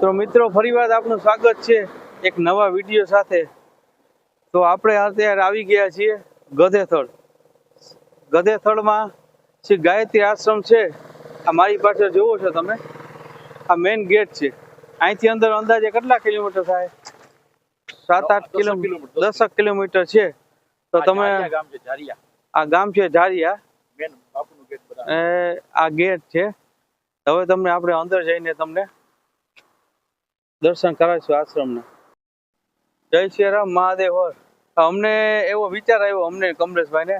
તો મિત્રો ફરીવાર આપનું સ્વાગત છે એક નવા વીડિયો સાથે. તો આપણે અત્યારે આવી ગયા છીએ ગધેથળ. ગધેથળમાં શ્રી ગાયત્રી આશ્રમ છે. આ મારી પાસે જોવો છો તમે. આ મેઇન ગેટ છે. અહીંથી અંદર અંદાજે કેટલા કિલોમીટર થાય? સાત આઠ કિલોમીટર. દસક. કિલોમીટર છે. તો તમે ગામ છે ઝારિયા આ ગામ છે ઝારિયા આ ગેટ છે. હવે તમને આપણે અંદર જઈને તમને દર્શન કરાવીશું આશ્રમના. જય શ્રી રામ મહાદેવ હર. અમને એવો વિચાર આવ્યો અમને કમલેશભાઈને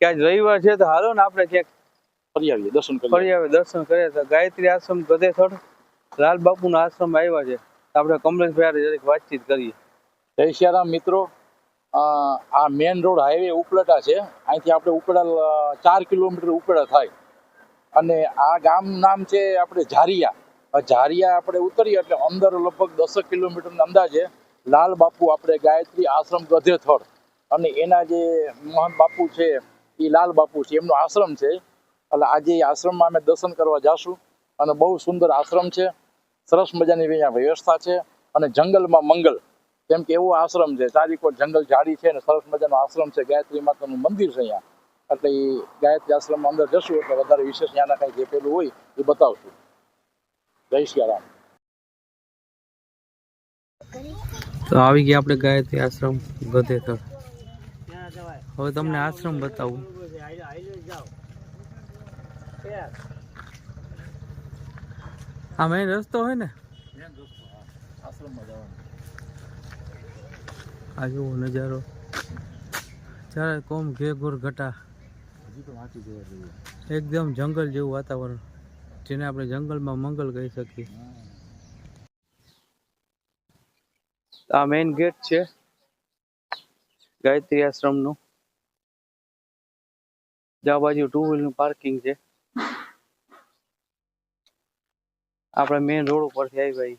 કે આજ રવિવાર છે તો હાલો ને આપણે ક્યાંક ફરી આવીએ દર્શન ફરી આવે દર્શન કરીએ. તો ગાયત્રી આશ્રમ ગધેથળ લાલ બાપુના આશ્રમ આવ્યા છે. આપણે કમલેશભાઈ જરીક વાતચીત કરીએ. જય સિયારામ મિત્રો. આ મેન રોડ હાઈવે ઉપલેટા છે. અહીંથી આપણે ઉપલેટા ચાર કિલોમીટર ઉપલેટા થાય. અને આ ગામ નામ છે આપણે ઝારિયા. ઝારિયા આપણે ઉતરીએ એટલે અંદર લગભગ દસક કિલોમીટરના અંદાજે લાલ બાપુ આપણે ગાયત્રી આશ્રમ ગધેથળ અને એના જે મહંત બાપુ છે, એ લાલ બાપુ છે, એમનો આશ્રમ છે. એટલે આજે આશ્રમમાં અમે દર્શન કરવા જાશું. અને બહુ સુંદર આશ્રમ છે. સરસ મજાની અહીંયા વ્યવસ્થા છે. અને જંગલમાં મંગલ. કેમ કે એવો આશ્રમ છે. ચારીકોર જંગલ ઝાડી છે અને સરસ મજાનો આશ્રમ છે. ગાયત્રી માતાનું મંદિર છે અહીંયા. એટલે એ ગાયત્રી આશ્રમમાં અંદર જશું. એટલે વધારે વિશેષ ત્યાંના કાંઈ જે પેલું હોય, એ બતાવશું. જય સિયારામ તો આવી ગયા આપણે ગાયત્રી આશ્રમ ગધેથળ હવે તમને આશ્રમ બતાવું. આ મેં રસ્તો હોય ને? આ જુઓ નજારો. ચારે કોમ ઘે ઘોર ઘટા. એકદમ જંગલ જેવું વાતાવરણ. જેને આપણે જંગલમાં મંગલ કહી શકીએ. આ મેઇન ગેટ છે. ગાયત્રી આશ્રમનું. જ્યાં બાજુ ટુ વ્હીલનું પાર્કિંગ છે. આપણે મેઇન રોડ ઉપરથી આવી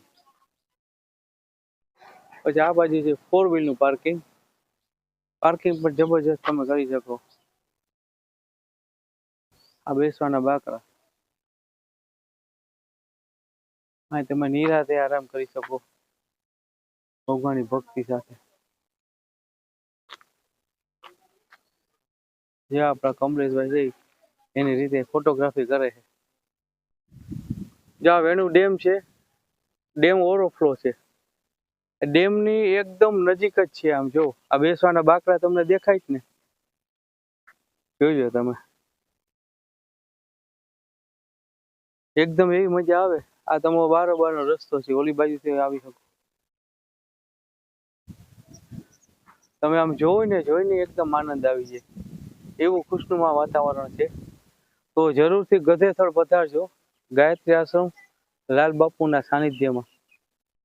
પછી આ બાજુ છે ફોર વ્હીલનું પાર્કિંગ પાર્કિંગ પણ જબરજસ્ત તમે કરી શકો. આ બેસવાના બાકડા તમે નિરાતે આરામ કરી શકો. ભગવાનની ભક્તિ સાથે. જે આપણા કમલેશભાઈ જઈ એની રીતે ફોટોગ્રાફી કરે છે. જ્યાં વેણુ ડેમ છે, ડેમ ઓવરફ્લો છે. ડેમની એકદમ નજીક જ છે આમ જો. આ બેસવાના બાકડા તમને દેખાય જ ને? જોઈજો તમે. એકદમ એવી મજા આવે. આ તમારો બારો બારનો રસ્તો છે. ઓલી બાજુથી આવી શકો. તમે આમ જોઈને જોઈને એકદમ આનંદ આવી જાય. એવું ખુશનુમા વાતાવરણ છે. તો જરૂરથી ગધેથળ પધારજો. ગાયત્રી આશ્રમ, લાલ બાપુના સાનિધ્યમાં.